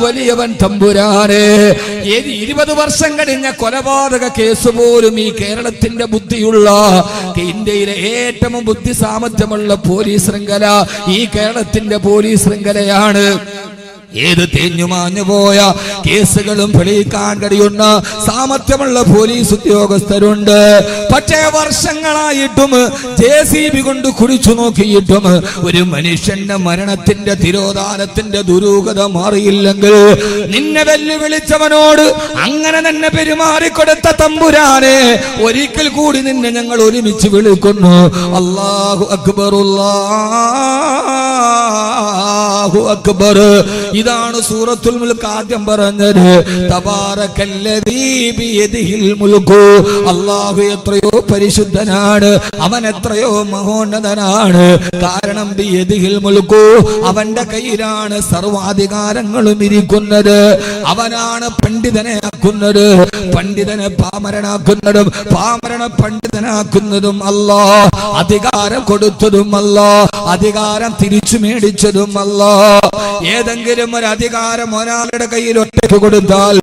വലിയവൻ തമ്പുരാനെ. ഏത് ഇരുപത് വർഷം കഴിഞ്ഞ കൊലപാതക കേസ് പോലും ഈ കേരളത്തിന്റെ ബുദ്ധിയുള്ള ഇന്ത്യയിലെ ഏറ്റവും ബുദ്ധി സാമർഥ്യമുള്ള പോലീസ് ശൃംഖല ഈ കേരളത്തിന്റെ പോലീസ് ശൃംഖലയാണ്. ഏത് തേഞ്ഞുമാഞ്ഞു പോയ കേസുകളും തെളിയിക്കാൻ കഴിയുന്ന സാമർത്ഥ്യമുള്ള പോലീസ് ഉദ്യോഗസ്ഥരുണ്ട്. പക്ഷേ വർഷങ്ങളായിട്ടും ജെ സി ബി കൊണ്ട് കുടിച്ചു നോക്കിയിട്ടും ഒരു മനുഷ്യന്റെ മരണത്തിന്റെ തിരോധാനത്തിന്റെ ദുരൂഹത മാറിയില്ലെങ്കിൽ നിന്നെ വെല്ലുവിളിച്ചവനോട് അങ്ങനെ തന്നെ പെരുമാറിക്കൊടുത്ത തമ്പുരാനെ ഒരിക്കൽ കൂടി നിന്നെ ഞങ്ങൾ ഒരുമിച്ച് വിളിക്കുന്നു. അള്ളാഹു അക്ബറുള്ള അക്ബർ. ഇതാണ് സൂറത്തുൽ മുൽക്ക് ആദ്യം പറഞ്ഞത്. അള്ളാഹു എത്രയോ പരിശുദ്ധനാണ്. അവൻ എത്രയോ മഹോന്നതനാണ്. കാരണം ബിയദിഹിൽ മുൽക്കു അവന്റെ കയ്യിലാണ് സർവാധികാരങ്ങളും ഇരിക്കുന്നത്. അവനാണ് പണ്ഡിതനെ ആക്കുന്നത് പണ്ഡിതനെ പാമരനാക്കുന്നതും പാമരണ പണ്ഡിതനാക്കുന്നതും അല്ല അധികാരം കൊടുത്തതും അല്ല അധികാരം തിരിച്ചു മേടിച്ചതും അല്ല ഏതെങ്കിലും ഒരു അധികാരം ഒരാളുടെ കയ്യിൽ ഒറ്റയ്ക്ക് കൊടുത്താൽ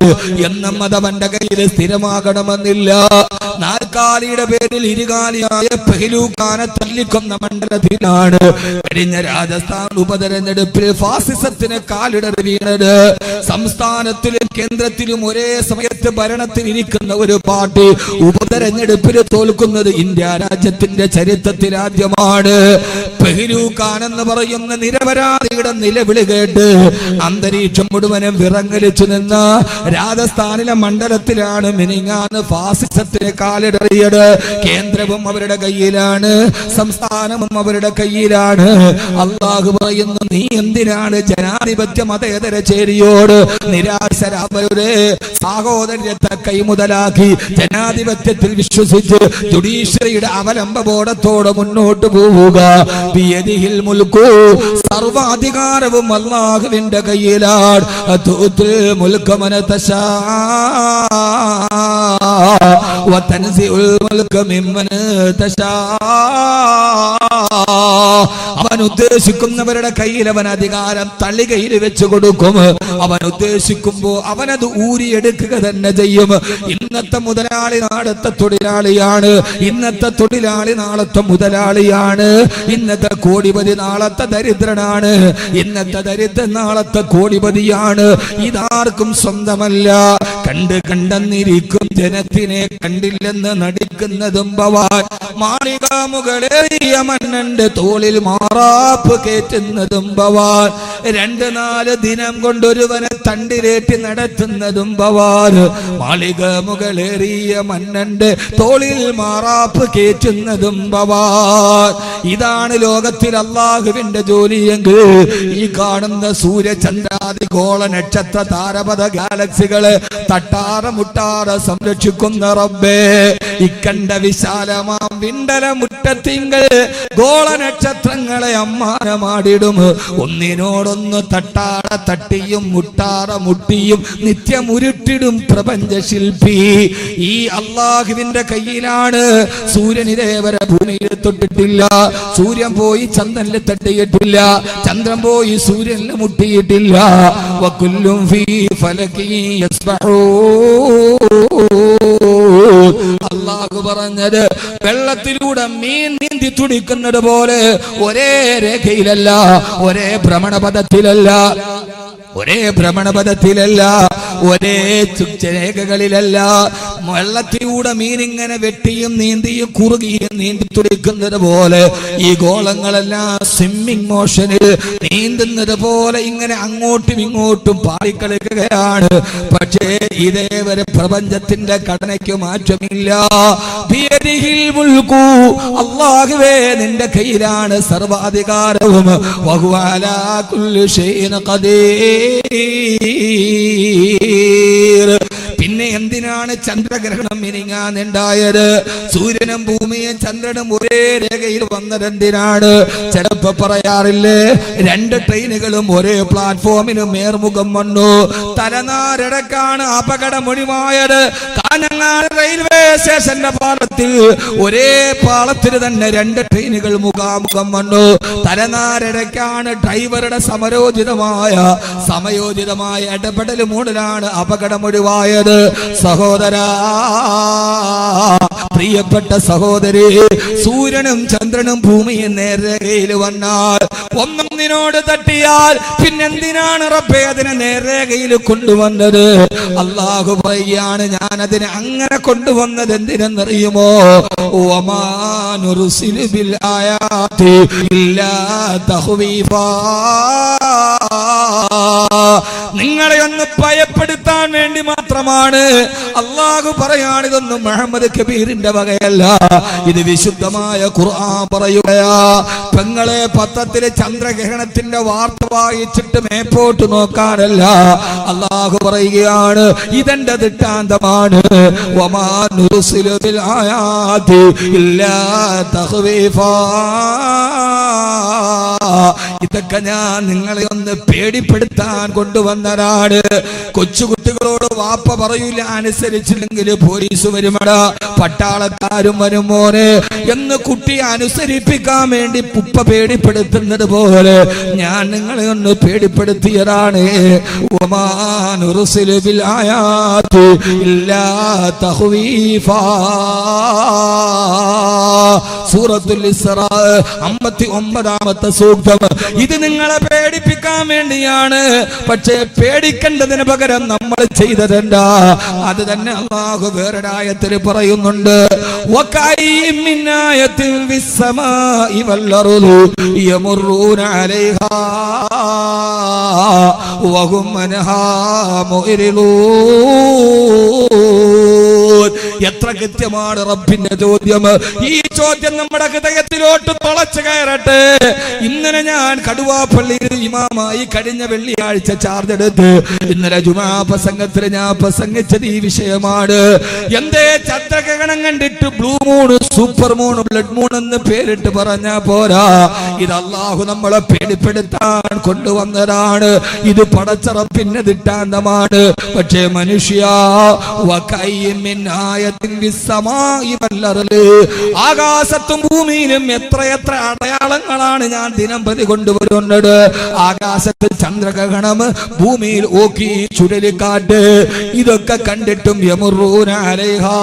എന്നും അത് അവന്റെ കയ്യിൽ സ്ഥിരമാകണമെന്നില്ല. നാൽക്കാലിയുടെ പേരിൽ ഇരുകാലിയായ പെഹലൂക്കാനെ തല്ലിക്കൊന്ന മണ്ഡലത്തിലാണ് കഴിഞ്ഞ രാജസ്ഥാൻ ഉപതെരഞ്ഞെടുപ്പിൽ ഫാസിസത്തിന് കാലിടറി വീണത്. സംസ്ഥാനത്തിലും കേന്ദ്രത്തിലും ഒരേ സമയത്ത് ഭരണത്തിൽ ഇരിക്കുന്ന ഒരു പാർട്ടി ഉപതെരഞ്ഞെടുപ്പിൽ തോൽക്കുന്നത് ഇന്ത്യ രാജ്യത്തിന്റെ ചരിത്രത്തിൽ ആദ്യമാണ്. പെഹലൂക്കാൻ എന്ന് പറയുന്ന നിരപരാധിയുടെ നിലവിളി കേട്ട് അന്തരീക്ഷം മുഴുവനും വിറങ്ങലിച്ചു നിന്ന് രാജസ്ഥാനിലെ മണ്ഡലത്തിലാണ് മിനിങ്ങാന്ന് ഫാസിസത്തിന് കാലിടറിയത്. കേന്ദ്രവും അവരുടെ കയ്യിലാണ് സംസ്ഥാനവും അവരുടെ കയ്യിലാണ്. അള്ളാഹു പറയുന്നു നീ എന്തിനാണ് ജനാധിപത്യ മതേതര ചേരിയോട് നിരാശരാമരുടെ സാഹോദര്യത്തെ കൈമുതലാക്കി ജനാധിപത്യത്തിൽ വിശ്വസിച്ച് ജുഡീഷ്യറിയുടെ അവലംബ ബോധത്തോടെ മുന്നോട്ട് പോവുക? സർവാധികാരവും അള്ളാഹുവിന്റെ കയ്യിലാണ് തൂത്തിൽ മുൽക്കമന തശാ وتنزع الملك ممن تشاء അവൻ ഉദ്ദേശിക്കുന്നവരുടെ കയ്യിൽ അവൻ അധികാരം തള്ളികയിൽ വെച്ചു കൊടുക്കും. അവൻ ഉദ്ദേശിക്കുമ്പോ അവനത് ഊരിയെടുക്കുക തന്നെ ചെയ്യും. ഇന്നത്തെ മുതലാളി നാളത്തെ തൊഴിലാളിയാണ്. ഇന്നത്തെ തൊഴിലാളി നാളത്തെ മുതലാളിയാണ്. ഇന്നത്തെ കോടിപതി നാളത്തെ ദരിദ്രനാണ്. ഇന്നത്തെ ദരിദ്രൻ നാളത്തെ കോടിപതിയാണ്. ഇതാർക്കും സ്വന്തമല്ല. കണ്ട് കണ്ടെന്നിരിക്കും ജനത്തിനെ കണ്ടില്ലെന്ന് നടിക്കുന്നതും ഭവാൻ. മാളിക മണ്ണന്റെ തോളിൽ മാറാപ്പ് കയറ്റുന്നതും ഭവാൻ. രണ്ട് നാല് ദിനം കൊണ്ടൊരുവനെ തണ്ടിലേറ്റി നടത്തുന്നതും ഭവാൻ. മാളിക മുകളേറിയ മന്നന്റെ തോളിൽ മാറാപ്പ് കയറ്റുന്നതും ഭവാൻ. ഇതാണ് ലോകത്തിൽ അള്ളാഹുവിന്റെ ജോലിയെങ്കിൽ ഈ കാണുന്ന സൂര്യചന്ദ്രാദി ഗോള നക്ഷത്ര താരപഥ ഗാലക്സികളെ തട്ടാറ മുട്ടാറ സംരക്ഷിക്കുന്ന റബ്ബേ ഇക്കണ്ട വിശാലമാം വിണ്ടല മുറ്റത്തിങ്കൾ ഗോള നക്ഷത്രങ്ങളെ അമ്മാനമാടിടും. ഒന്നിനോടൊന്ന് തട്ടാറ തട്ടിയും മുട്ടാറ മുട്ടിയും നിത്യമുരുട്ടിടും പ്രപഞ്ച ശില്പി. ഈ അള്ളാഹുവിന്റെ കയ്യിലാണ് സൂര്യൻ ഇതേവരെ ഭൂമിയിൽ തൊട്ടിട്ടില്ല സൂര്യൻ പോയി ചന്ദ്രനിൽ തട്ടിയിട്ടില്ല ചന്ദ്രൻ പോയി സൂര്യനിൽ മുട്ടിയിട്ടില്ല. വക്കുല്ലും ഫീ يسبحون. അള്ളാഹു പറഞ്ഞത് വെള്ളത്തിലൂടെ മീൻ നീന്തി തുടിക്കുന്നത് പോലെ ഒരേ രേഖയിലല്ല ഒരേ ഭ്രമണപഥത്തിലല്ല. ഒരേ ഭ്രമണപഥത്തിലല്ല ഒരേ രേഖകളിലല്ല വെള്ളത്തിലൂടെ മീനിങ്ങനെ വെട്ടിയും നീന്തിയും കുറുകിയും നീന്തി തുടിക്കുന്നത് പോലെ ഈ ഗോളങ്ങളെല്ലാം സ്വിമ്മിംഗ് മോഷനിൽ നീന്തുന്നത് പോലെ ഇങ്ങനെ അങ്ങോട്ടും ഇങ്ങോട്ടും പാളിക്കളിക്കുകയാണ് പക്ഷേ ഇതേവരെ പ്രപഞ്ചത്തിന്റെ ഘടനയ്ക്ക് മാറ്റമില്ല. അള്ളാഹുവേ നിന്റെ കയ്യിലാണ് സർവാധികാരവും വഹുവ പിന്നെ എന്തിനാണ് ചന്ദ്രഗ്രഹണം മിനിങ്ങാനുണ്ടായത് സൂര്യനും ഭൂമിയും ചന്ദ്രനും ഒരേ രേഖയിൽ വന്നതെന്തിനാണ് ചിലപ്പോ പറയാറില്ലേ? രണ്ട് ട്രെയിനുകളും ഒരേ പ്ലാറ്റ്ഫോമിന് മേർമുഖം വന്നു. തലനാരടക്കാണ് അപകടമൊഴിവായത് കാഞ്ഞങ്ങാട് റെയിൽവേ സ്റ്റേഷന്റെ പാളത്തിൽ ഒരേ പാളത്തിൽ തന്നെ രണ്ട് ട്രെയിനുകൾ മുഖാമുഖം വന്നു. തലനാരടയ്ക്കാണ് ഡ്രൈവറുടെ സമരോചിതമായ സമയോചിതമായ ഇടപെടൽ മൂടിലാണ് അപകടം ഒഴിവായത്. സഹോദരാ പ്രിയപ്പെട്ട സഹോദരി സൂര്യനും ചന്ദ്രനും ഭൂമിയും നേർരേഖയിൽ വന്നാൽ ഒന്നൊന്നിനോട് തട്ടിയാൽ പിന്നെന്തിനാണ് റബ്ബെ അതിനെ നേർരേഖയിൽ കൊണ്ടുവന്നത് അള്ളാഹു പറയുകയാണ് ഞാൻ അതിനെ അങ്ങനെ കൊണ്ടുവന്നത് എന്തിനെന്നറിയുമോ. നിങ്ങളെ ഒന്ന് ഭയപ്പെടുത്താൻ വേണ്ടി മാത്രമാണ്. അള്ളാഹു പറയാണിതൊന്നും മുഹമ്മദ് കബീറിന്റെ വകയല്ല. ഇത് വിശുദ്ധമായ ഖുർആൻ പറയുകയാ. പെങ്ങളെ പത്രത്തിലെ ചന്ദ്രഗ്രഹണത്തിന്റെ വാർത്ത വായിച്ചിട്ട് മേപ്പോട്ട് നോക്കാനല്ല. അള്ളാഹു പറയുകയാണ് ഇതെന്റെ ദൃഷ്ടാന്തമാണ്. ഇതൊക്കെ ഞാൻ നിങ്ങളെ ഒന്ന് പേടിപ്പെടുത്താൻ കൊണ്ടുവന്നതാണ്. കൊച്ചുകുട്ടികളോട് വാപ്പ പറയൂല അനുസരിച്ചില്ലെങ്കിൽ പോലീസ് വരുമട. പട്ടാളക്കാരും വരുമോനെ എന്ന് കുട്ടിയെ അനുസരിപ്പിക്കാൻ വേണ്ടി ഉപ്പ പേടിപ്പെടുത്തുന്നത് പോലെ ഞാൻ നിങ്ങളെ ഒന്ന് പേടിപ്പെടുത്തിയതാണ്. ഇല്ലാ തഖ്വീഫാ. സൂറത്തുൽ ഇസ്രാ അമ്പത്തി ഒമ്പതാമത്തെ സൂക്തം. ഇത് നിങ്ങളെ പേടിപ്പിക്കാൻ വേണ്ടിയാണ്. പക്ഷേ പേടിക്കേണ്ടതിന് പകരം നമ്മൾ ചെയ്തതെന്താ? അത് തന്നെ അള്ളാഹു വേറൊരായത്തിൽ പറയുന്നുണ്ട്. എത്ര കൃത്യമാണ് റബ്ബിന്റെ ചോദ്യം. ഈ ചോദ്യം നമ്മുടെ ഹൃദയത്തിലോട്ട് തുളച്ചു കയറട്ടെ. ഇന്നലെ ഞാൻ കടുവാപ്പള്ളിയിൽ ഇമാമായി കഴിഞ്ഞ വെള്ളിയാഴ്ച ചാർജ് എടുത്ത് ഇന്നലെ ജുമാ പ്രസംഗത്തിൽ ഞാൻ പ്രസംഗിച്ചത് ഈ വിഷയമാണ്. എന്തേ ചന്ദ്രഗ്രഹണം കണ്ടിട്ട് blue moon super moon blood moon എന്ന് പേരിട്ട് പറഞ്ഞാ പോരാ. ഇത് അള്ളാഹു നമ്മളെ പേടിപ്പെടുത്താൻ കൊണ്ടുവന്നതാണ്. ഇത് പടച്ചറപ്പിന്റെ ദിട്ടാന്തമാണ് പക്ഷേ മനുഷ്യ ആകാശത്തും ഭൂമിയിലും എത്രയെത്ര അടയാളങ്ങളാണ് ഞാൻ ദിനം പ്രതി കൊണ്ടുവരുന്നത് ആകാശത്ത് ചന്ദ്രഗ്രഹണം ഭൂമിയിൽ ഓക്കി ചുഴലിക്കാറ്റ് ഇതൊക്കെ കണ്ടിട്ടും യമറൂന അലൈഹാ.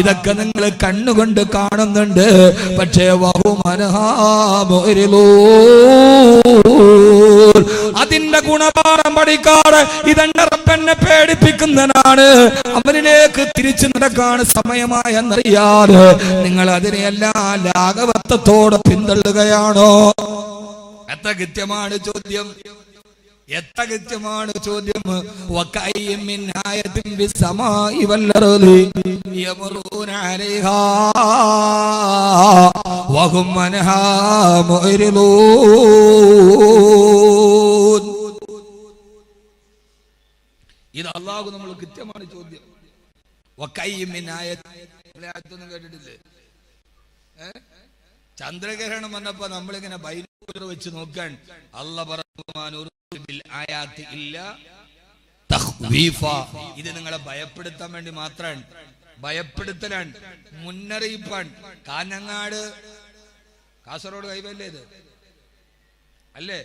ഇതൊക്കെ നിങ്ങൾ കണ്ണുകൊണ്ട് കാണുന്നുണ്ട്. പക്ഷേ വഹുമനഹാമൊരിലൂ അതിന്റെ ഗുണപാഠം പഠിക്കാറ് റബ്ബെന്നെ പേടിപ്പിക്കുന്നതാണ് അവനിലേക്ക് തിരിച്ചു നടക്കാൻ സമയമായെന്നറിയാതെ നിങ്ങൾ അതിനെയെല്ലാം ലാഘവത്വത്തോടെ പിന്തള്ളുകയാണോ? എത്ര കൃത്യമാണ് ചോദ്യം? എത്ര കൃത്യമാണ് ചോദ്യം? വഹും അൻഹാ ഇത് അള്ളാഹു നമ്മൾ കൃത്യമാണ് ചോദ്യം. ഒന്നും കേട്ടിട്ടില്ലേ? ചന്ദ്രഗ്രഹണം വന്നപ്പോ നമ്മളിങ്ങനെ ബൈനോക്കുലർ വെച്ച് നോക്കാൻ അല്ല തഖ്വീഫ. ഇത് നിങ്ങളെ ഭയപ്പെടുത്താൻ വേണ്ടി മാത്രാണ് ഭയപ്പെടുത്തലാണ് മുന്നറിയിപ്പാണ്. കാഞ്ഞങ്ങാട് കാസർഗോഡ് കൈവല്ലേ ഇത്? അല്ലേ?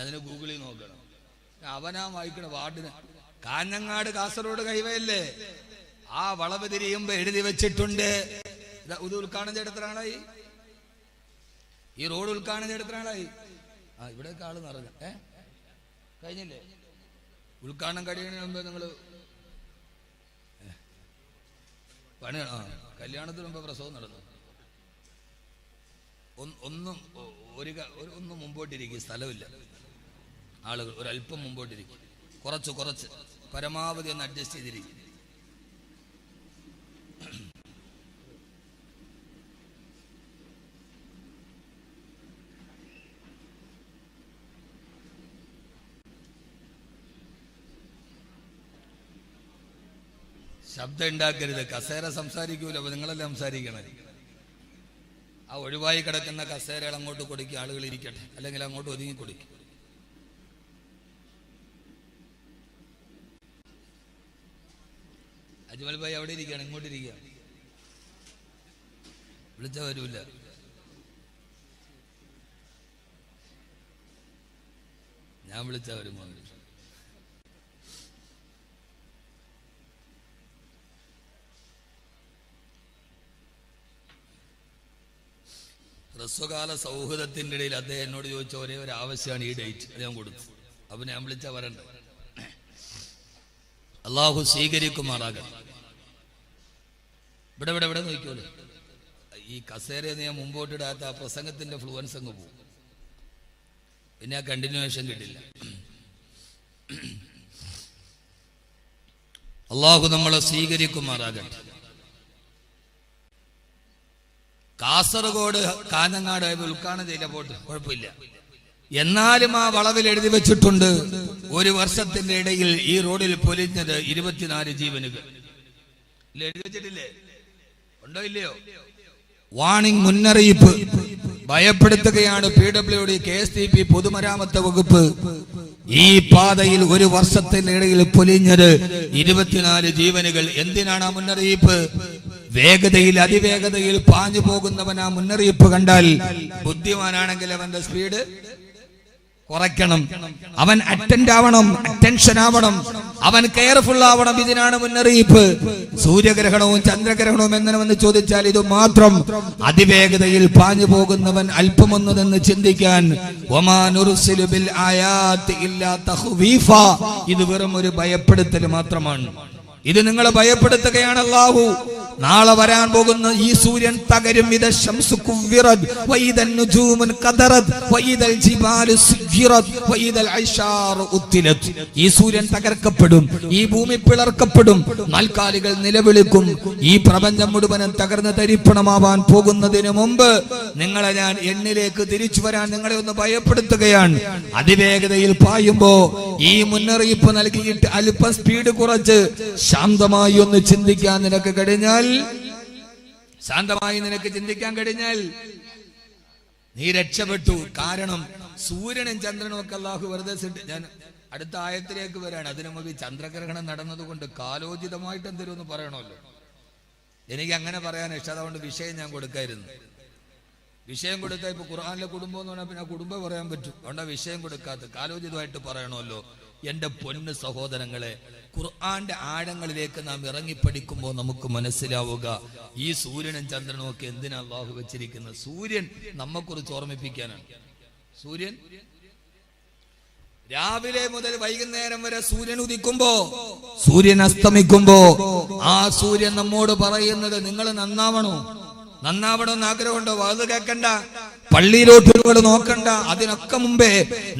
അതിന് ഗൂഗിളിൽ നോക്കണം. അവനാ വായിക്കണ വാർഡിന്. കാഞ്ഞങ്ങാട് കാസർഗോഡ് കൈവയല്ലേ ആ വളവ് തിരിയുമ്പോ എഴുതി വെച്ചിട്ടുണ്ട്. ഇതാ, ഉദ്ഘാടനം ചെയ്ത ആളായി ഈ റോഡ് ഉദ്ഘാടനം ചെയ്ത എത്ര ആളായി ആ ഇവിടെയൊക്കെ ആൾ നിറഞ്ഞ. ഏ? കഴിഞ്ഞില്ലേ? ഉദ്ഘാടനം കഴിയുന്നതിന് മുമ്പ് നിങ്ങൾ പണി ആ കല്യാണത്തിന് മുമ്പ് പ്രസവം നടന്നു. ഒന്നും ഒരു ഒന്നും മുമ്പോട്ടിരിക്കും സ്ഥലമില്ല. ആളുകൾ ഒരല്പം മുമ്പോട്ടിരിക്കും. കുറച്ച് കുറച്ച് പരമാവധി ഒന്ന് അഡ്ജസ്റ്റ് ചെയ്തിരിക്കും. ശബ്ദം ഉണ്ടാക്കരുത്. കസേര സംസാരിക്കൂല. അപ്പൊ നിങ്ങളല്ലേ സംസാരിക്കണേ ആ ഒഴിവായി കിടക്കുന്ന കസേരകൾ അങ്ങോട്ട് കൊടുക്കുക ആളുകൾ ഇരിക്കട്ടെ. അല്ലെങ്കിൽ അങ്ങോട്ട് ഒതുങ്ങി കൊടുക്കും. അജ്മൽ ഭായി അവിടെ ഇരിക്കുകയാണ് ഇങ്ങോട്ട് ഇരിക്കുക. വിളിച്ച വരൂല. ഞാൻ വിളിച്ച വരും വന്നു ഹ്രസ്വകാല സൗഹൃദത്തിന്റെ ഇടയിൽ അദ്ദേഹം എന്നോട് ചോദിച്ച ഒരേ ഒരു ആവശ്യമാണ് ഈ ഡേറ്റ്. അദ്ദേഹം കൊടുത്തു. അപ്പൊ ഞാൻ വിളിച്ചാൽ വരണ്ട? അള്ളാഹു സ്വീകരിക്കുമാറാകട്ടെ. ഇവിടെ ഇവിടെ ഇവിടെ നോക്കിയോളൂ ഈ കസേര ഞാൻ മുമ്പോട്ടിടാത്ത ആ പ്രസംഗത്തിന്റെ ഫ്ലുവൻസ് അങ്ങ് പോകും. പിന്നെ ആ കണ്ടിന്യൂവേഷൻ കിട്ടില്ല. അള്ളാഹു നമ്മളെ സ്വീകരിക്കുമാറാകട്ടെ. കാസർഗോഡ് കാഞ്ഞങ്ങാട് ഉദ്ഘാടനം ചെയ്ത പോട്ട് കുഴപ്പമില്ല. എന്നാലും ആ വളവിൽ എഴുതി വെച്ചിട്ടുണ്ട്. ഒരു വർഷത്തിന്റെ ഇടയിൽ ഈ റോഡിൽ പൊലിഞ്ഞത് ഇരുപത്തിനാല് ജീവനുകൾ. ഉണ്ടോ ഇല്ലയോ? വാണിംഗ് മുന്നറിയിപ്പ്. ഭയപ്പെടുത്തുകയാണ് P W D K S T P പൊതുമരാമത്ത് വകുപ്പ്. ഈ പാതയിൽ ഒരു വർഷത്തിനിടയിൽ പൊലിഞ്ഞത് ഇരുപത്തിനാല് ജീവനുകൾ. എന്തിനാണ് ആ മുന്നറിയിപ്പ്? വേഗതയിൽ അതിവേഗതയിൽ പാഞ്ഞു പോകുന്നവൻ ആ മുന്നറിയിപ്പ് കണ്ടാൽ ബുദ്ധിമാനാണെങ്കിൽ അവന്റെ സ്പീഡ് കുറയ്ക്കണം. അവൻ അറ്റൻഡ് ആവണം അറ്റൻഷൻ ആവണം. അവൻ കെയർഫുൾ ആവണം ഇതിനാണ് മുന്നറിയിപ്പ്. സൂര്യഗ്രഹണവും ചന്ദ്രഗ്രഹണവും എങ്ങനെവെന്ന് ചോദിച്ചാൽ ഇത് മാത്രം അതിവേഗതയിൽ പാഞ്ഞു പോകുന്നവൻ അല്പമൊന്നു നിന്ന് ചിന്തിക്കാൻ. ഇത് വെറും ഒരു ഭയപ്പെടുത്തൽ മാത്രമാണ്. ഇത് നിങ്ങളെ ഭയപ്പെടുത്തുകയാണ് അല്ലാഹു. നാളെ വരാൻ പോകുന്ന ഈ സൂര്യൻ തകരും ഇത് ഈ സൂര്യൻ തകർക്കപ്പെടും ഈ ഭൂമി പിളർക്കപ്പെടും നാൽക്കാലികൾ നിലവിളിക്കും. ഈ പ്രപഞ്ചം മുഴുവനും തകർന്ന് തരിപ്പണമാവാൻ പോകുന്നതിന് മുമ്പ് നിങ്ങളെ ഞാൻ എന്നിലേക്ക് തിരിച്ചു വരാൻ നിങ്ങളെ ഒന്ന് ഭയപ്പെടുത്തുകയാണ്. അതിവേഗതയിൽ പായുമ്പോ ഈ മുന്നറിയിപ്പ് നൽകിയിട്ട് അല്പം സ്പീഡ് കുറച്ച് ശാന്തമായി ഒന്ന് ചിന്തിക്കാൻ നിനക്ക് കഴിഞ്ഞാൽ ശാന്തമായി നിനക്ക് ചിന്തിക്കാൻ കഴിഞ്ഞാൽ നീ രക്ഷപ്പെട്ടു. കാരണം സൂര്യനും ചന്ദ്രനും ഒക്കെ അള്ളാഹു വെറുതെ ഞാൻ അടുത്ത ആയത്തിലേക്ക് വരാണ്. അതിനു മുമ്പ് ചന്ദ്രഗ്രഹണം നടന്നതുകൊണ്ട് കാലോചിതമായിട്ട് എന്തെങ്കിലും ഒന്ന് പറയണമല്ലോ. എനിക്ക് അങ്ങനെ പറയാൻ ഇഷ്ടം. അതുകൊണ്ട് വിഷയം ഞാൻ കൊടുക്കായിരുന്നു. വിഷയം കൊടുത്താൽ ഇപ്പൊ ഖുർആാനിലെ കുടുംബം എന്ന് പറഞ്ഞാൽ പിന്നെ കുടുംബം പറയാൻ പറ്റും. അതുകൊണ്ടാ വിഷയം കൊടുക്കാത്ത കാലോചിതമായിട്ട് പറയണമല്ലോ. എന്റെ പൊന്ന് സഹോദരങ്ങളെ ഖുർആന്റെ ആഴങ്ങളിലേക്ക് നാം ഇറങ്ങിപ്പടിക്കുമ്പോൾ നമുക്ക് മനസ്സിലാവുക ഈ സൂര്യനും ചന്ദ്രനും ഒക്കെ എന്തിനാ അള്ളാഹു വെച്ചിരിക്കുന്നത്? സൂര്യൻ നമ്മെക്കുറിച്ച് ഓർമ്മിപ്പിക്കാനാണ്. സൂര്യൻ? രാവിലെ മുതൽ വൈകുന്നേരം വരെ സൂര്യൻ ഉദിക്കുമ്പോ സൂര്യൻ അസ്തമിക്കുമ്പോ ആ സൂര്യൻ നമ്മോട് പറയുന്നത് നിങ്ങൾ നന്നാവണോ? നന്നാവണമെന്ന് ആഗ്രഹമുണ്ടോ? അത് കേൾക്കണ്ട. പള്ളിയിലോട്ട് നിങ്ങൾ നോക്കണ്ട. അതിനൊക്കെ മുമ്പേ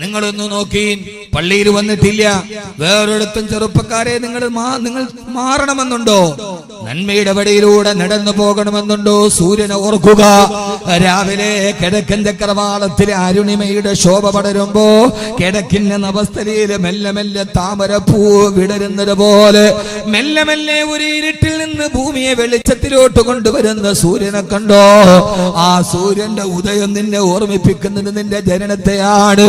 നിങ്ങളൊന്ന് നോക്കി പള്ളിയിൽ വന്നിട്ടില്ല. വേറൊരിടത്തും ചെറുപ്പക്കാരെ നിങ്ങൾ നിങ്ങൾ മാറണമെന്നുണ്ടോ? നന്മയുടെ വഴിയിലൂടെ നടന്നു പോകണമെന്നുണ്ടോ? സൂര്യനെ ഓർക്കുക. രാവിലെ കിഴക്കൻ ചക്രവാളത്തിലെ അരുണിമയുടെ ശോഭ പടരുമ്പോ കിഴക്കിന്റെ നവസ്ഥലയിൽ മെല്ലെ മെല്ലെ താമരപ്പൂ വിടരുന്നത് പോലെ മെല്ലെ മെല്ലെ ഒരു ഇരുട്ടിൽ നിന്ന് ഭൂമിയെ വെളിച്ചത്തിലോട്ട് കൊണ്ടുവരുന്ന സൂര്യനെ കണ്ടോ? ആ സൂര്യന്റെ ഉദയം നിന്നെ ഓർമ്മിപ്പിക്കുന്നത് നിന്റെ ജനനത്തെയാണ്.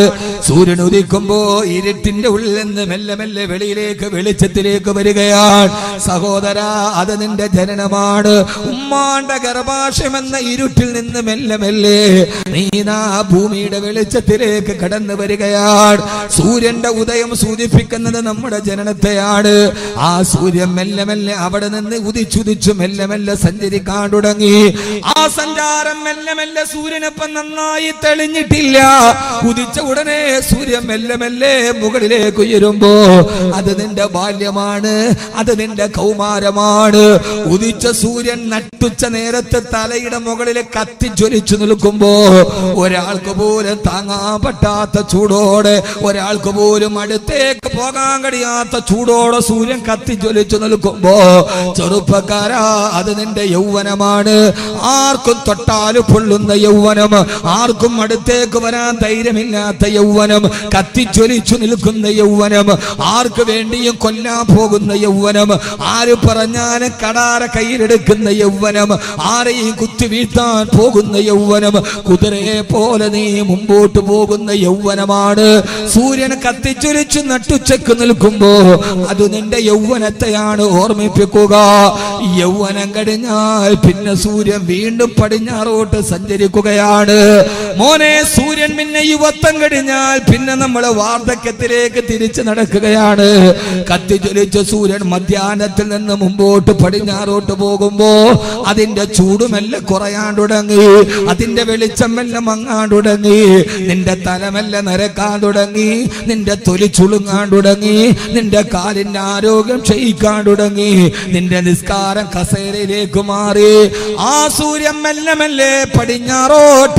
സൂര്യൻ ഉദിക്കുമ്പോ ഇരുട്ടിന്റെ ഉള്ളിൽ നിന്ന് മെല്ലെ മെല്ലെ വെളിയിലേക്ക് വെളിച്ചത്തിലേക്ക് വരികയാണ്. സഹോദര അത് നിന്റെ ജനനമാണ്. ഉമ്മാന്റെ ഗർഭാശയം എന്ന ഇരുട്ടിൽ നിന്ന് മെല്ലെ മെല്ലെ നീനാ ഭൂമിയുടെ വെളിച്ചത്തിലേക്ക് കടന്നു വരികയാണ്. സൂര്യന്റെ ഉദയം സൂചിപ്പിക്കുന്നത് നമ്മുടെ ജനനത്തെയാണ്. ആ സൂര്യൻ മെല്ലെ മെല്ലെ അവിടെ നിന്ന് ഉദിച്ചുദിച്ചു മെല്ലെ മെല്ലെ സഞ്ചരിക്കാൻ തുടങ്ങി. ആ സഞ്ചാരം മെല്ലെ മെല്ലെ സൂര്യനൊപ്പം നന്നായി തെളിഞ്ഞിട്ടില്ല. കുതിച്ച ഉടനെ സൂര്യൻ മെല്ലെ മെല്ലെ മുകളിലേക്ക് ഉയരുമ്പോ അത് നിന്റെ ബാല്യമാണ് അത് നിന്റെ കൗമാരമാണ്. ഉദിച്ച സൂര്യൻ നട്ടുച്ച നേരത്തെ തലയുടെ മുകളിൽ കത്തി ജ്വലിച്ചു നിൽക്കുമ്പോ ഒരാൾക്ക് പോലും താങ്ങാൻ പറ്റാത്ത ചൂടോടെ ഒരാൾക്ക് പോലും അടുത്തേക്ക് പോകാൻ കഴിയാത്ത ചൂടോടെ സൂര്യൻ കത്തി ജ്വലിച്ചു നിൽക്കുമ്പോ ചെറുപ്പക്കാരാ അത് നിന്റെ യൗവനമാണ്. ആർക്കും തൊട്ടാലും പൊള്ളുന്ന യൗവനം. ആർക്കും അടുത്തേക്ക് വരാൻ ധൈര്യമില്ലാത്ത യൗവനം കത്തിച്ചൊലിച്ചു നിൽക്കുന്ന യൗവനം ആർക്ക് വേണ്ടിയും കൊല്ലാൻ പോകുന്ന യൗവനം ആര് പറഞ്ഞാലും കടാര കയ്യിലെടുക്കുന്ന യൗവനം ആരെയും കുത്തി വീഴ്ത്താൻ പോകുന്ന യൗവനം കുതിരയെ പോലെ നീ മുമ്പോട്ട് പോകുന്ന യൗവനമാണ്. സൂര്യൻ കത്തിച്ചൊലിച്ചു നട്ടുച്ചക്ക് നിൽക്കുമ്പോ അത് നിന്റെ യൗവനത്തെയാണ് ഓർമ്മിപ്പിക്കുക. യൗവനം കഴിഞ്ഞാൽ പിന്നെ സൂര്യൻ വീണ്ടും പടിഞ്ഞാറോട്ട് സഞ്ചരിക്കുകയാണ്. മോനെ സൂര്യൻ പിന്നെ യുവത്വം കഴിഞ്ഞാൽ പിന്നെ നമ്മൾ വാർദ്ധക്യത്തിലേക്ക് തിരിച്ചു നടക്കുകയാണ്. കത്തി കത്തിജ്വലിച്ച സൂര്യൻ മധ്യാഹ്നത്തിൽ നിന്ന് മുമ്പോട്ട് പടിഞ്ഞാറോട്ട് പോകുമ്പോ അതിന്റെ ചൂടുമെല്ലാം കുറയാൻ തുടങ്ങി. അതിന്റെ വെളിച്ചമെല്ലാം മങ്ങാൻ തുടങ്ങി. നിന്റെ തലമെല്ലാം നിരക്കാൻ തുടങ്ങി. നിന്റെ തൊലി ചുളുങ്ങാൻ തുടങ്ങി. നിന്റെ കാലിന്റെ ആരോഗ്യം ക്ഷയിക്കാൻ തുടങ്ങി. നിന്റെ നിസ്കാരം കസേരയിലേക്ക് മാറി. ആ സൂര്യൻ മെല്ലെ മെല്ലെ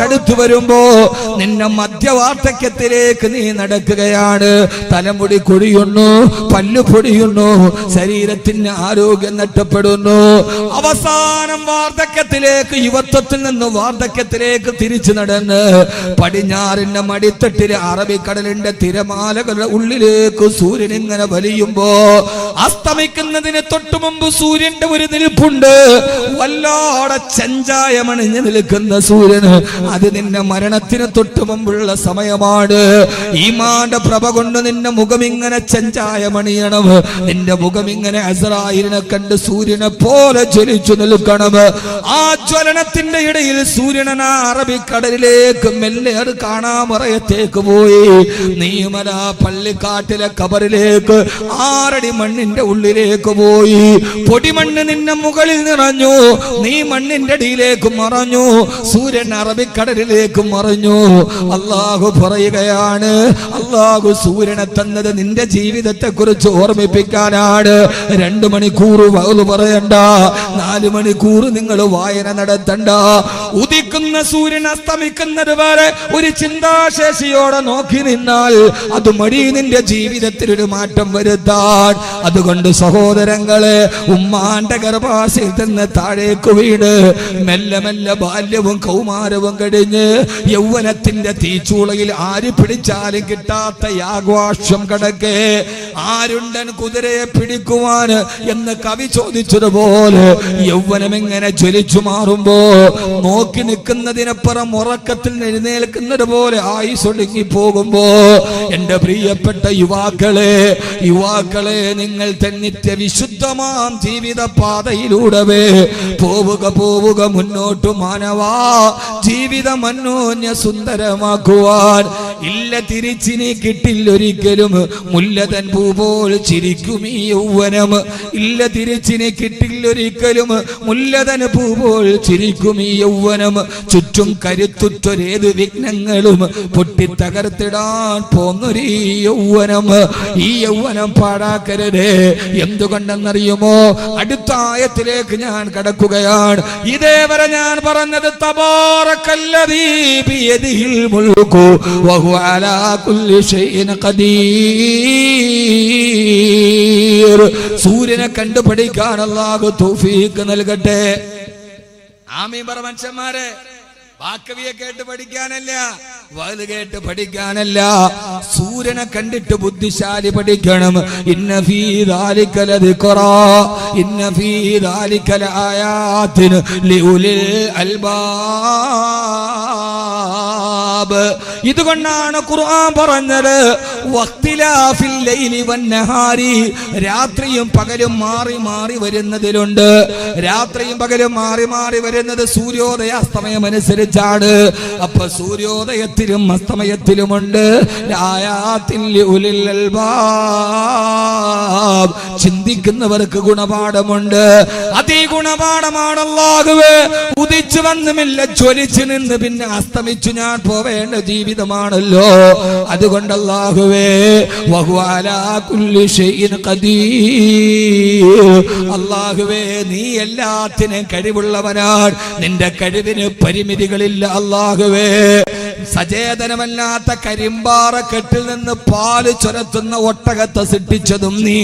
പടിഞ്ഞാറോട്ടടുത്ത് വരുമ്പോ നിന്നെ മധ്യവാർദ്ധക്യത്തിലേക്ക് നീ നടക്കുകയാണ്. തലമുടി കൊടിയുന്നു പല്ലു പൊടിയുന്നു ശരീരത്തിന് ആരോഗ്യം നഷ്ടപ്പെടുന്നു. അവസാനം വാർദ്ധക്യത്തിലേക്ക് യുവത്വത്തിൽ നിന്ന് വാർദ്ധക്യത്തിലേക്ക് തിരിച്ചു നടന്ന് പടിഞ്ഞാറിന്റെ മടിത്തട്ടിലെ അറബിക്കടലിന്റെ തിരമാലകളുടെ ഉള്ളിലേക്ക് സൂര്യൻ ഇങ്ങനെ വലിയുമ്പോ അസ്തമിക്കുന്നതിന് തൊട്ടു മുമ്പ് സൂര്യന്റെ ഒരു നിൽപ്പുണ്ട്. വല്ലാടെ ചെഞ്ചായമണിഞ്ഞ് നിൽക്കുന്ന സൂര്യന്. അത് നിന്റെ മരണത്തിന് തൊട്ടു മുമ്പുള്ള സമയമാണ്. ഈമാന്റെ പ്രഭ കൊണ്ട് നിന്റെ മുഖം ഇങ്ങനെ ചെഞ്ചായമണിയണം നിന്റെ മുഖം ഇങ്ങനെ അസറായിരനെ കണ്ട് സൂര്യനെ പോലെ ജ്വലിച്ചു നിൽക്കണം ആ ജ്വലനത്തിന്റെ ഇടയിൽ സൂര്യനൻ അറബിക്കടലിലേക്ക് മെല്ലെ അത് കാണാമറയത്തേക്ക് പോയി. നീമല പള്ളിക്കാട്ടിലെ കബറിലേക്ക് ആറടി മണ്ണിന്റെ ഉള്ളിലേക്ക് പോയി. പൊടിമണ്ണ് നിന്നെ മുകളിൽ നിറഞ്ഞു. നീ മണ്ണിന്റെ അടിയിലേക്ക് മറഞ്ഞു. സൂര്യൻ അറബിക്കടലിലേക്ക് മറഞ്ഞു. അള്ളാഹു പറയുകയാണ് അള്ളാഹു സൂര്യനെ തന്നത് നിന്റെ ജീവിതത്തെ കുറിച്ച് ഓർമ്മിപ്പിക്കാനാണ്. രണ്ടു മണിക്കൂർ വകുത് പറയണ്ട. നാല് മണിക്കൂർ നിങ്ങൾ വായന നടത്തണ്ട. ഉദിക്കുന്ന സൂര്യൻ അസ്തമിക്കുന്നത് വരെ ഒരു ചിന്താശേഷിയോടെ നോക്കി നിന്നാൽ അത് മടി നിന്റെ ജീവിതത്തിൽ ഒരു മാറ്റം വരുത്താൻ. അതുകൊണ്ട് സഹോദരങ്ങളെ ഉമ്മാന്റെ ഗർഭാശയിൽ നിന്ന് താഴേക്ക് വീട്. മെല്ലെ മെല്ലെ ബാല്യവും കൗമാരവും കഴിഞ്ഞ് യൗവനത്തിന്റെ തീച്ചൂളയിൽ ആര് പിടിച്ചാലും കിട്ടാത്ത യാഗ്വാക്ഷം കടക്കെ ആരുണ്ടൻ കുതിരയെ പിടിക്കുവാൻ എന്ന് കവി ചോദിച്ചതുപോലെ യൗവനം ഇങ്ങനെ ജ്വലിച്ചു മാറുമ്പോ നോക്കി നിൽക്കുന്നതിനപ്പുറം ഉറക്കത്തിൽ എഴുന്നേൽക്കുന്നത് പോലെ ആയുസൊടുങ്ങി പോകുമ്പോ എന്റെ പ്രിയപ്പെട്ട യുവാക്കളെ യുവാക്കളെ നിങ്ങൾ തന്നിത്യ വിശുദ്ധമാം ജീവിത പാതയിലൂടെ പോവുക പോവുക മുന്നോട്ട് മാനവാ. ജീവിതം അന്യോന്യ സുന്ദരമാക്കുവാൻ. ഇല്ല തിരിച്ചിനി കിട്ടില്ലൊരിക്കലും മുല്ലതൻ പൂ പോൽ ചിരിക്കും ഈ യൗവനം. ഇല്ല തിരിച്ചിനി കിട്ടില്ലൊരിക്കലും മുല്ലതൻ പൂ പോൽ ചിരിക്കും ഈ യൗവനം. ചുറ്റും കരുത്തുറ്റൊരേത് വിഘ്നങ്ങളും പൊട്ടിത്തകർത്തിടാൻ പോന്നൊരു യൗവനം. ഈ യൗവനം പാഴാക്കരുത്. എന്തുകൊണ്ടെന്നറിയുമോ? അടുത്ത ആയത്തിലേക്ക് ഞാൻ കടക്കുകയാണ്. ഇതേവരെ ഞാൻ പറഞ്ഞത് സൂര്യനെ കണ്ടുപിടിക്കാനുള്ളാകു തൗഫീഖ് നൽകട്ടെ. ആമീ പറ മനുഷ്യന്മാരെ. വാക്കവിയെ കേട്ട് പഠിക്കാനല്ല. കേട്ട് പഠിക്കാനല്ല. സൂര്യനെ കണ്ടിട്ട് ബുദ്ധിശാലി പഠിക്കണം. ഇന്ന ഫീ ദാലിക ലദിക്റാ ഇന്ന ഫീ ദാലിക ലആയാതിൻ ലിഉലിൽ അൽബാബ്. ഇതുകൊണ്ടാണ് ഖുർആൻ പറഞ്ഞത് രാത്രിയും പകലും മാറി മാറി വരുന്നതിലുണ്ട്. രാത്രിയും പകലും മാറി മാറി വരുന്നത് സൂര്യോദയ അസ്തമയം അനുസരിച്ചാണ് അപ്പൊ സൂര്യോദയത്തിലും അസ്തമയത്തിലുമുണ്ട്. ചിന്തിക്കുന്നവർക്ക് ഗുണപാഠമുണ്ട്. അതീ ഗുണപാഠമാണല്ലാകുവേ ഉദിച്ചു വന്നുമില്ല ജ്വലിച്ചു നിന്ന് പിന്നെ അസ്തമിച്ചു ഞാൻ പോവേണ്ട ജീവിതമാണല്ലോ. അതുകൊണ്ട് അല്ലാഹുവേ നീ എല്ലാത്തിനും കഴിവുള്ളവനാണ്. നിന്റെ കഴിവിന് പരിമിതികളില്ല അല്ലാഹുവേ സചേതനമല്ലാത്ത കരിമ്പാറ കെട്ടിൽ നിന്ന് പാൽ ചുരത്തുന്ന ഒട്ടകത്തെ സൃഷ്ടിച്ചതും നീ.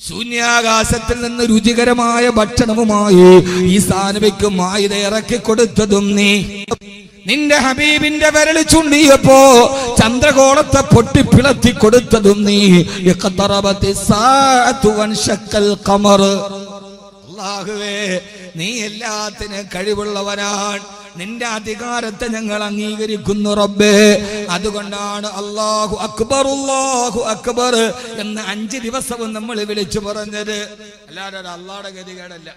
ശൂന്യാകാശത്തിൽ നിന്ന് രുചികരമായ ഭക്ഷണവുമായി ഈ സാനവയ്ക്ക് മായുധ ഇറക്കി കൊടുത്തതും നീ. നിന്റെ ഹബീബിന്റെ വിരൽ ചുണ്ടിയപ്പോ ചന്ദ്രകോളത്തെ പൊട്ടിപ്പിളത്തി കൊടുത്തതും നീ. നീ എല്ലാത്തിനും കഴിവുള്ളവനാണ്. നിന്റെ അധികാരത്തെ ഞങ്ങൾ അംഗീകരിക്കുന്നു റബ്ബേ. അതുകൊണ്ടാണ് അള്ളാഹു അക്ബർ അള്ളാഹു അക്ബർ എന്ന് അഞ്ച് ദിവസവും നമ്മൾ വിളിച്ചു പറഞ്ഞത്. അല്ലാതെ അള്ളാടെ ഗതികേടല്ല.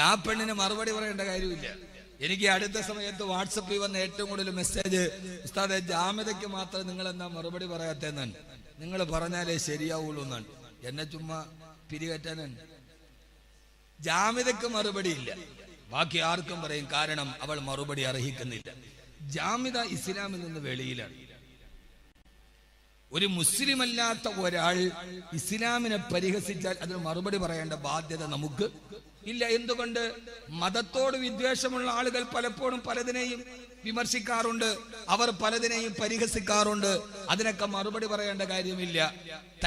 ആ പെണ്ണിന് മറുപടി പറയേണ്ട കാര്യമില്ല. എനിക്ക് അടുത്ത സമയത്ത് വാട്സപ്പിൽ വന്ന ഏറ്റവും കൂടുതൽ മെസ്സേജ് ഉസ്താദെ ജാമ്യതയ്ക്ക് മാത്രം നിങ്ങൾ എന്താ മറുപടി പറയാത്തെന്നാണ് നിങ്ങൾ പറഞ്ഞാലേ ശരിയാവുള്ളൂ എന്നാണ്. എന്നെ ചുമ്മാ പിരികറ്റാനാണ്. ജാമ്യതയ്ക്ക് മറുപടി ഇല്ല. ബാക്കി ആർക്കും പറയും കാരണം അവൾ മറുപടി അർഹിക്കുന്നില്ല. ജാമ്യത ഇസ്ലാമിൽ നിന്ന് വെളിയിലാണ്. ഒരു മുസ്ലിം അല്ലാത്ത ഒരാൾ ഇസ്ലാമിനെ പരിഹസിച്ചാൽ അതിന് മറുപടി പറയേണ്ട ബാധ്യത നമുക്ക് ഇല്ല എന്തുകൊണ്ട്? മതത്തോട് വിദ്വേഷമുള്ള ആളുകൾ പലപ്പോഴും പലതിനെയും വിമർശിക്കാറുണ്ട്. അവർ പലതിനെയും പരിഹസിക്കാറുണ്ട്. അതിനൊക്കെ മറുപടി പറയേണ്ട കാര്യമില്ല.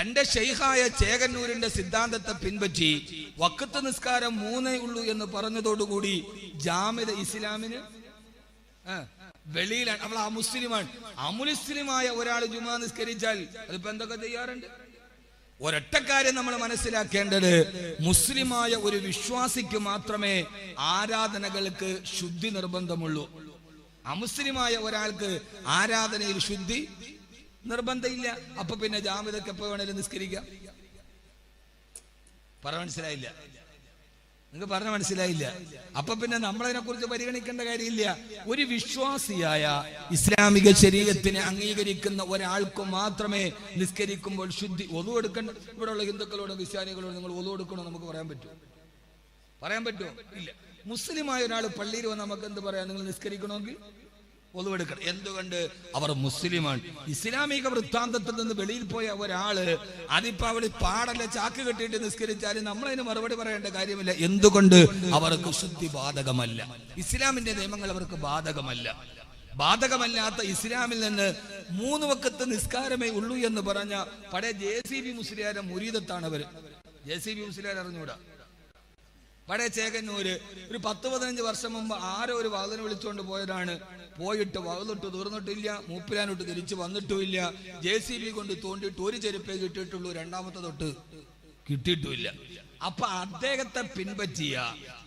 തന്റെ ഷെയ്ഹായ ചേകന്നൂരിന്റെ സിദ്ധാന്തത്തെ പിൻപറ്റി വക്കത്ത് നിസ്കാരം മൂന്നേ ഉള്ളൂ എന്ന് പറഞ്ഞതോടുകൂടി ജാമിത ഇസ്ലാമിന് ആ, വെളിയിലാണ്. അവൾ അമുസ്ലിമാണ് അമുസ്ലിമായ ഒരാൾ ജുമാ നിസ്കരിച്ചാൽ അതിപ്പോ എന്തൊക്കെ ചെയ്യാറുണ്ട്? ഒരൊറ്റ കാര്യം നമ്മൾ മനസ്സിലാക്കേണ്ടത് മുസ്ലിമായ ഒരു വിശ്വാസിക്ക് മാത്രമേ ആരാധനകൾക്ക് ശുദ്ധി നിർബന്ധമുള്ളൂ. അമുസ്ലിമായ ഒരാൾക്ക് ആരാധനയിൽ ശുദ്ധി നിർബന്ധമില്ല. അപ്പൊ പിന്നെ ജാമിതൊക്കെ എപ്പോ വേണേലും നിസ്കരിക്കാം. പറ മനസ്സിലായില്ല. നിങ്ങൾക്ക് പറഞ്ഞ മനസ്സിലായില്ല. അപ്പൊ പിന്നെ നമ്മളതിനെ കുറിച്ച് പരിഗണിക്കേണ്ട കാര്യമില്ല. ഒരു വിശ്വാസിയായ ഇസ്ലാമിക ശരീരത്തിനെ അംഗീകരിക്കുന്ന ഒരാൾക്ക് മാത്രമേ നിസ്കരിക്കുമ്പോൾ ശുദ്ധി ഒതു എടുക്കേണ്ട ഇവിടെയുള്ള ഹിന്ദുക്കളോട് ക്രിസ്ത്യാനികളോട് നിങ്ങൾ ഒതു എടുക്കണോ നമുക്ക് പറയാൻ പറ്റുമോ? പറയാൻ പറ്റുമോ? ഇല്ല. മുസ്ലിമായ ഒരാൾ പള്ളിയിൽ വന്ന് നമുക്ക് എന്ത് പറയാം? നിങ്ങൾ നിസ്കരിക്കണമെങ്കിൽ? ഒതുവെടുക്കണം എന്തുകൊണ്ട്? അവർ മുസ്ലിമാണ്. ഇസ്ലാമിക വൃത്താന്തത്തിൽ നിന്ന് വെളിയിൽ പോയ ഒരാൾ അതിപ്പോ അവൾ പാടല്ല ചാക്ക് കെട്ടിയിട്ട് നിസ്കരിച്ചാലും നമ്മളതിന് മറുപടി പറയേണ്ട കാര്യമില്ല. എന്തുകൊണ്ട്? അവർക്ക് ശുദ്ധി ബാധകമല്ല. ഇസ്ലാമിന്റെ നിയമങ്ങൾ അവർക്ക് ബാധകമല്ല. ബാധകമല്ലാത്ത ഇസ്ലാമിൽ നിന്ന് മൂന്ന് വക്കത്ത് നിസ്കാരമേ ഉള്ളൂ എന്ന് പറഞ്ഞ പഴയ ജെ സി ബി മുസ്ലിയാരെ മുരീതത്താണ് അവർ ജെ സി ബി മുസ്ലിയാർ അറിഞ്ഞൂടാ പഴയ ചേകന്നൂര് ഒരു പത്ത് പതിനഞ്ച് വർഷം മുമ്പ് ആരോ ഒരു വാതിന് വിളിച്ചുകൊണ്ട് പോയതാണ്. പോയിട്ട് വകുതിട്ട് തീർന്നിട്ടില്ല മൂപ്പിലാനോട്ട് തിരിച്ചു വന്നിട്ടുമില്ല. ജെ സി ബി കൊണ്ട് തോണ്ടിട്ട് ഒരു ചെരുപ്പേ കിട്ടിയിട്ടുള്ളൂ. രണ്ടാമത്തെ തൊട്ട് കിട്ടിയിട്ടുമില്ല. അപ്പൊ അദ്ദേഹത്തെ പിൻപറ്റിയ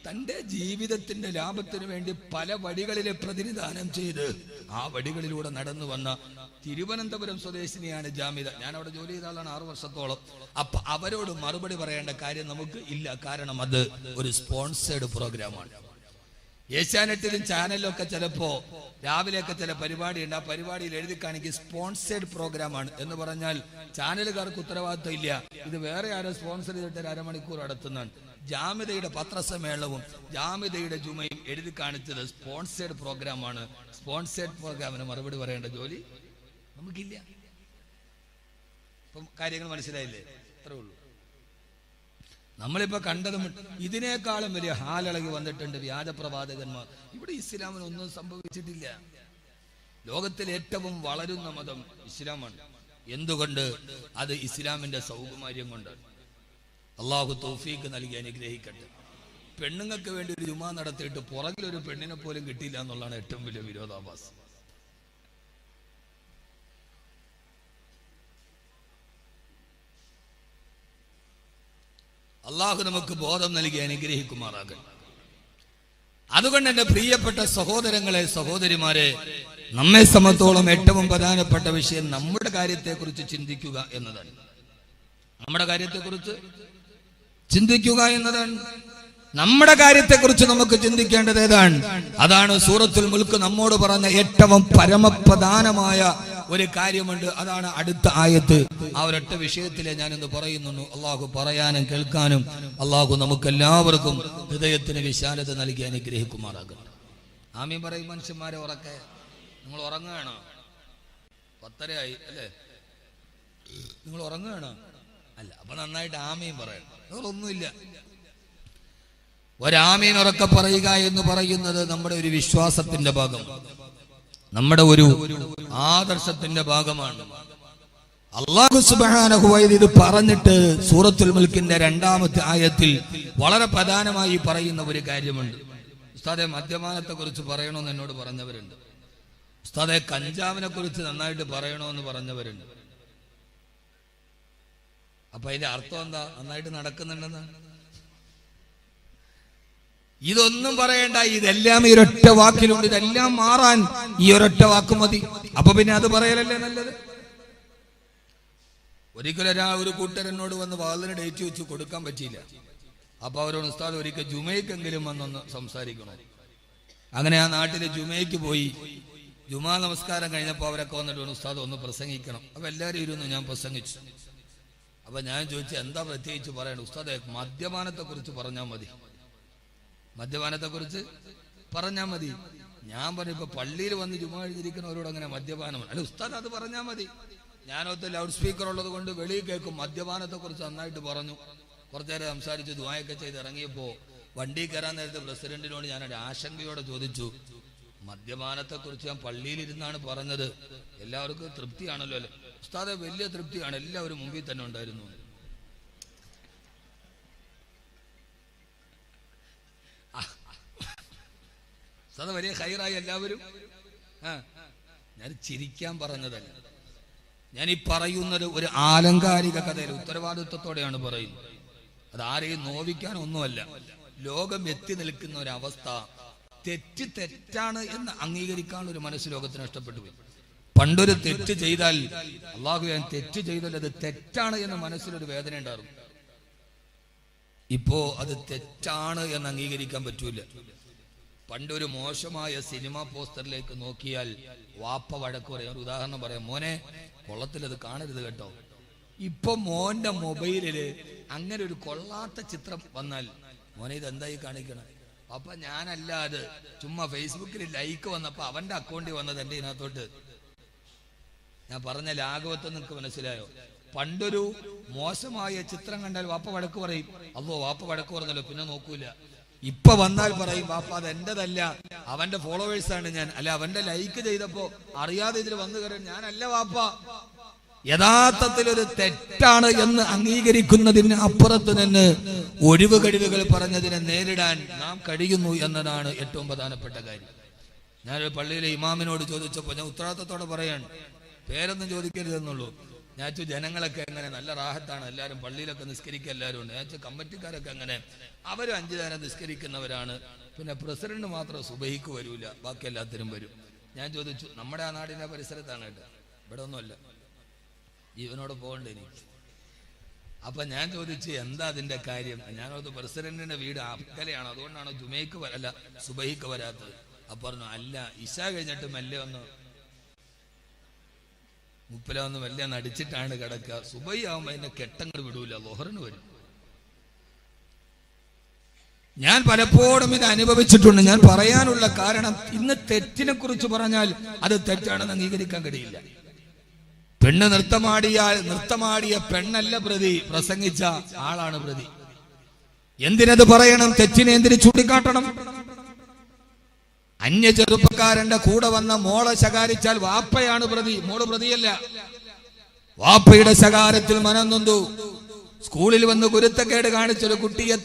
തന്റെ ജീവിതത്തിന്റെ ലാഭത്തിനു വേണ്ടി പല വഴികളിലെ പ്രതിനിധാനം ചെയ്ത് ആ വഴികളിലൂടെ നടന്നു വന്ന തിരുവനന്തപുരം സ്വദേശിനിയാണ് ജാമിത. ഞാൻ അവിടെ ജോലി ചെയ്ത ആളാണ് ആറു വർഷത്തോളം. അപ്പൊ അവരോട് മറുപടി പറയേണ്ട കാര്യം നമുക്ക് ഇല്ല. കാരണം അത് ഒരു സ്പോൺസേഡ് പ്രോഗ്രാമാണ്. ഏഷ്യാനെറ്റിലും ചാനലിലും ഒക്കെ ചിലപ്പോ രാവിലെയൊക്കെ ചില പരിപാടി ഉണ്ട് ആ പരിപാടിയിൽ എഴുതി കാണിക്കും സ്പോൺസേഡ് പ്രോഗ്രാമാണ് എന്ന് പറഞ്ഞാൽ ചാനലുകാർക്ക് ഉത്തരവാദിത്വം ഇല്ല. ഇത് വേറെ ആരോ സ്പോൺസർ ചെയ്തിട്ട് അരമണിക്കൂർ നടത്തുന്നതാണ് ജാമിതയുടെ പത്രസമ്മേളനവും ജാമിതയുടെ ജുമയും എഴുതി കാണിച്ചത് സ്പോൺസേഡ് പ്രോഗ്രാമാണ്. സ്പോൺസേഡ് പ്രോഗ്രാമിന് മറുപടി പറയേണ്ട ജോലി നമുക്കില്ല. ഇപ്പം കാര്യങ്ങൾ മനസ്സിലായില്ലേ? അത്രേ ഉള്ളൂ. നമ്മളിപ്പോ കണ്ടതും ഇതിനേക്കാളും വലിയ ഹാലിളകി വന്നിട്ടുണ്ട് വ്യാജപ്രവാചകന്മാർ. ഇവിടെ ഇസ്ലാമിന് ഒന്നും സംഭവിച്ചിട്ടില്ല. ലോകത്തിൽ ഏറ്റവും വളരുന്ന മതം ഇസ്ലാമാണ്. എന്തുകൊണ്ട്? അത് ഇസ്ലാമിന്റെ സൗകുമാര്യം കൊണ്ട്. അള്ളാഹു തൗഫീക്ക് നൽകി അനുഗ്രഹിക്കട്ടെ. പെണ്ണുങ്ങൾക്ക് വേണ്ടി ഒരു ജുമാ നടത്തിയിട്ട് പുറകിൽ ഒരു പെണ്ണിനെ പോലും കിട്ടിയില്ല എന്നുള്ളതാണ് ഏറ്റവും വലിയ വിരോധാഭാസം. അള്ളാഹു നമുക്ക് ബോധം നൽകി അനുഗ്രഹിക്കുമാറാകട്ടെ. അതുകൊണ്ട് എന്റെ പ്രിയപ്പെട്ട സഹോദരങ്ങളെ സഹോദരിമാരെ നമ്മെ സംബന്ധിച്ചോളം ഏറ്റവും പ്രധാനപ്പെട്ട വിഷയം നമ്മുടെ കാര്യത്തെക്കുറിച്ച് ചിന്തിക്കുക എന്നതാണ്. നമ്മുടെ കാര്യത്തെക്കുറിച്ച് ചിന്തിക്കുക എന്നതാണ്. നമ്മുടെ കാര്യത്തെക്കുറിച്ച് നമുക്ക് ചിന്തിക്കേണ്ടത് ഏതാണ്? അതാണ് സൂറത്തുൽ മുൽക്ക് നമ്മോട് പറഞ്ഞ ഏറ്റവും പരമപ്രധാനമായ ഒരു കാര്യമുണ്ട്. അതാണ് അടുത്ത ആയത്ത്. ആ ഒരൊറ്റ വിഷയത്തിലെ ഞാനിന്ന് പറയുന്നുള്ളൂ. അള്ളാഹു പറയാനും കേൾക്കാനും അള്ളാഹു നമുക്കെല്ലാവർക്കും ഹൃദയത്തിന് വിശാലത നൽകി അനുഗ്രഹിക്കുമാറാകട്ടെ. ആമീൻ പറയും മനുഷ്യന്മാരെ ഉറക്കെ. നിങ്ങൾ ഉറങ്ങുകയാണോ? പത്തരയായി അല്ലേ? നിങ്ങൾ ഉറങ്ങുകയാണോ? അല്ല അപ്പൊ നന്നായിട്ട് ആമീൻ പറയണം ഒന്നുമില്ല. ഒരാമീൻ ഉറക്കെ പറയുക എന്ന് പറയുന്നത് നമ്മുടെ ഒരു വിശ്വാസത്തിന്റെ ഭാഗം നമ്മുടെ ഒരു ആദർശത്തിന്റെ ഭാഗമാണ്. അള്ളാഹു സുബ്ഹാനഹു വൈദ് ഇത് പറഞ്ഞിട്ട് സൂറത്തുൽ മുൽക്കിന്റെ രണ്ടാമത്തെ ആയത്തിൽ വളരെ പ്രധാനമായി പറയുന്ന ഒരു കാര്യമുണ്ട്. ഉസ്താദെ മദ്യപാനത്തെ കുറിച്ച് പറയണമെന്ന് എന്നോട് പറഞ്ഞവരുണ്ട്. ഉസ്താദെ കഞ്ചാവിനെ കുറിച്ച് നന്നായിട്ട് പറയണമെന്ന് പറഞ്ഞവരുണ്ട്. അപ്പൊ അതിന്റെ അർത്ഥം എന്താ? നന്നായിട്ട് നടക്കുന്നുണ്ടെന്ന് ഇതൊന്നും പറയണ്ട ഇതെല്ലാം ഈ ഒരൊറ്റ വാക്കിലുണ്ട്. ഇതെല്ലാം മാറാൻ ഈ ഒരൊറ്റ വാക്ക് മതി. അപ്പൊ പിന്നെ അത് പറയലല്ലേ നല്ലത്? ഒരിക്കലും ഒരാ ഒരു കൂട്ടരനോട് വന്ന് വാതിന് ഡേറ്റ് വെച്ച് കൊടുക്കാൻ പറ്റിയില്ല. അപ്പൊ അവരോട് ഉസ്താദ് ഒരിക്കൽ ജുമയ്ക്കെങ്കിലും വന്നൊന്ന് സംസാരിക്കണം? അങ്ങനെ ആ നാട്ടിലെ ജുമയ്ക്ക് പോയി. ജുമാ നമസ്കാരം കഴിഞ്ഞപ്പോൾ അവരൊക്കെ വന്നിട്ട് ഉസ്താദ് ഒന്ന് പ്രസംഗിക്കണം. അപ്പൊ എല്ലാവരും ഇരുന്നു ഞാൻ പ്രസംഗിച്ചു. അപ്പൊ ഞാൻ ചോദിച്ചു എന്താ പ്രത്യേകിച്ച് പറയണ്ട? ഉസ്താദ് മദ്യപാനത്തെ കുറിച്ച് പറഞ്ഞാൽ മതി. മദ്യപാനത്തെ കുറിച്ച് പറഞ്ഞാ മതി. ഞാൻ പറഞ്ഞു ഇപ്പൊ പള്ളിയിൽ വന്ന് ജുമാ എഴുതിയിരിക്കുന്നവരോട് അങ്ങനെ മദ്യപാനം അല്ല ഉസ്താദ് അത് പറഞ്ഞാ മതി. ഞാനൊത്ത് ലൗഡ് സ്പീക്കർ ഉള്ളത് കൊണ്ട് വെളിയിൽ കേൾക്കും. മദ്യപാനത്തെ കുറിച്ച് നന്നായിട്ട് പറഞ്ഞു. കുറച്ചേരെ സംസാരിച്ച് ദ്വായൊക്കെ ചെയ്ത് ഇറങ്ങിയപ്പോ വണ്ടി കയറാൻ നേരത്തെ പ്രസിഡന്റിനോട് ഞാൻ ഒരു ആശങ്കയോടെ ചോദിച്ചു. മദ്യപാനത്തെ കുറിച്ച് ഞാൻ പള്ളിയിൽ ഇരുന്നാണ് പറഞ്ഞത്. എല്ലാവർക്കും തൃപ്തിയാണല്ലോ അല്ലെ? ഉസ്താദെ വലിയ തൃപ്തിയാണ്. എല്ലാവരും മുമ്പിൽ തന്നെ ഉണ്ടായിരുന്നു. ഉസ്താദ് വലിയ ഹൈറായി എല്ലാവരും. ആ ഞാൻ ചിരിക്കാൻ പറഞ്ഞതല്ല. ഞാൻ ഈ പറയുന്നത് ഒരു ആലങ്കാരിക കഥയിൽ ഉത്തരവാദിത്വത്തോടെയാണ് പറയുന്നത്. അത് ആരെയും നോവിക്കാൻ ഒന്നുമല്ല ലോകം എത്തി നിൽക്കുന്ന ഒരവസ്ഥ തെറ്റ് തെറ്റാണ് എന്ന് അംഗീകരിക്കാൻ ഒരു മനസ്സ് ലോകത്തിന് ഇഷ്ടപ്പെട്ടു പോയി. പണ്ടൊരു തെറ്റ് ചെയ്താൽ അള്ളാഹു ഞാൻ തെറ്റ് ചെയ്താൽ അത് തെറ്റാണ് എന്ന് മനസ്സിലൊരു വേദന ഉണ്ടായിരുന്നു ഇപ്പോ അത് തെറ്റാണ് എന്ന് അംഗീകരിക്കാൻ പറ്റൂല. പണ്ടൊരു മോശമായ സിനിമ പോസ്റ്ററിലേക്ക് നോക്കിയാൽ വാപ്പ വഴക്ക് പറയാം. ഒരു ഉദാഹരണം പറയാം. മോനെ കൊള്ളത്തിൽ അത് കാണരുത് കേട്ടോ. ഇപ്പൊ മോന്റെ മൊബൈലിൽ അങ്ങനെ ഒരു കൊള്ളാത്ത ചിത്രം വന്നാൽ മോനെ ഇത് എന്തായി കാണിക്കണം? അപ്പൊ ഞാനല്ല അത് ചുമ്മാ ഫേസ്ബുക്കിൽ ലൈക്ക് വന്നപ്പോ അവന്റെ അക്കൗണ്ടിൽ വന്നത് എന്റെ ഇതിനകത്തോട്ട്. ഞാൻ പറഞ്ഞ ലാഘവത്വം നിങ്ങൾക്ക് മനസ്സിലായോ? പണ്ടൊരു മോശമായ ചിത്രം കണ്ടാൽ വാപ്പ വഴക്ക് പറയും. അല്ലോ വാപ്പ വഴക്ക് പറഞ്ഞല്ലോ പിന്നെ നോക്കൂല. ഇപ്പൊ വന്നാൽ പറയും വാപ്പ അത് എന്റേതല്ല അവന്റെ ഫോളോവേഴ്സാണ് ഞാൻ. അല്ല അവന്റെ ലൈക്ക് ചെയ്തപ്പോ അറിയാതെ ഇതിൽ വന്നു കയറും ഞാനല്ല വാപ്പ. യഥാർത്ഥത്തിൽ ഒരു തെറ്റാണ് എന്ന് അംഗീകരിക്കുന്നതിന് അപ്പുറത്ത് നിന്ന് ഒഴിവ് കഴിവുകൾ പറഞ്ഞതിനെ നേരിടാൻ നാം കഴിയുന്നു എന്നതാണ് ഏറ്റവും പ്രധാനപ്പെട്ട കാര്യം. ഞാനൊരു പള്ളിയിലെ ഇമാമിനോട് ചോദിച്ചപ്പോൾ ഞാൻ ഉത്തരവാദിത്തത്തോടെ പറയാണ്. പേരൊന്നും ചോദിക്കരുതെന്നുള്ളൂ. ഞാൻ ചോദിച്ചു, ജനങ്ങളൊക്കെ എങ്ങനെ നല്ല റാഹത്താണ്. എല്ലാവരും പള്ളിയിലൊക്കെ നിസ്കരിക്കുക എല്ലാവരും ഉണ്ട്. ഞാൻ കമ്മറ്റിക്കാരൊക്കെ അങ്ങനെ. അവരും അഞ്ചു നേരം നിസ്കരിക്കുന്നവരാണ്. പിന്നെ പ്രസിഡന്റ് മാത്രം സുബഹിക്ക് വരൂല. ബാക്കി എല്ലാത്തിനും വരും. ഞാൻ ചോദിച്ചു നമ്മുടെ ആ നാടിന്റെ പരിസരത്താണ് കേട്ടോ? ഇവിടെ ഒന്നുമല്ല. ജീവനോട് പോകണ്ടേ എനിക്ക് അപ്പൊ ഞാൻ ചോദിച്ചു എന്താ അതിന്റെ കാര്യം? ഞാനത് പ്രസിഡന്റിന്റെ വീട് അക്കലയാണ് അതുകൊണ്ടാണ് ജുമയ്ക്ക് വരല്ല സുബഹിക്ക് വരാത്തത്? അപ്പൊ പറഞ്ഞു അല്ല ഇശ കഴിഞ്ഞിട്ട് മെല്ലെ ഒന്ന് മുപ്പല ഒന്ന് നടിച്ചിട്ടാണ് കിടക്കുക. സുബൈ ആവുമ്പോ അതിന്റെ കെട്ടങ്ങൾ വിടൂല ലോഹറിന് വരും. ഞാൻ പലപ്പോഴും ഇത് അനുഭവിച്ചിട്ടുണ്ട്. ഞാൻ പറയാനുള്ള കാരണം ഇന്ന് തെറ്റിനെ കുറിച്ച് പറഞ്ഞാൽ അത് തെറ്റാണെന്ന് അംഗീകരിക്കാൻ കഴിയില്ല. പെണ്ണ് നൃത്തമാടിയാൽ നൃത്തമാടിയ പെണ്ണല്ല പ്രതി പ്രസംഗിച്ച ആളാണ് പ്രതി. എന്തിനത് പറയണം? തെറ്റിനെ എന്തിന് ചൂണ്ടിക്കാട്ടണം? അന്യ ചെറുപ്പക്കാരന്റെ കൂടെ വന്ന മോളെ ശകാരിച്ചാൽ വാപ്പയാണ് പ്രതി. മോൾ പ്രതിയല്ല. വാപ്പയുടെ ശകാരത്തിൽ മനം നൊന്തു സ്കൂളിൽ വന്ന് കുരുത്തക്കേട് കാണിച്ചൊരു കുട്ടിയെ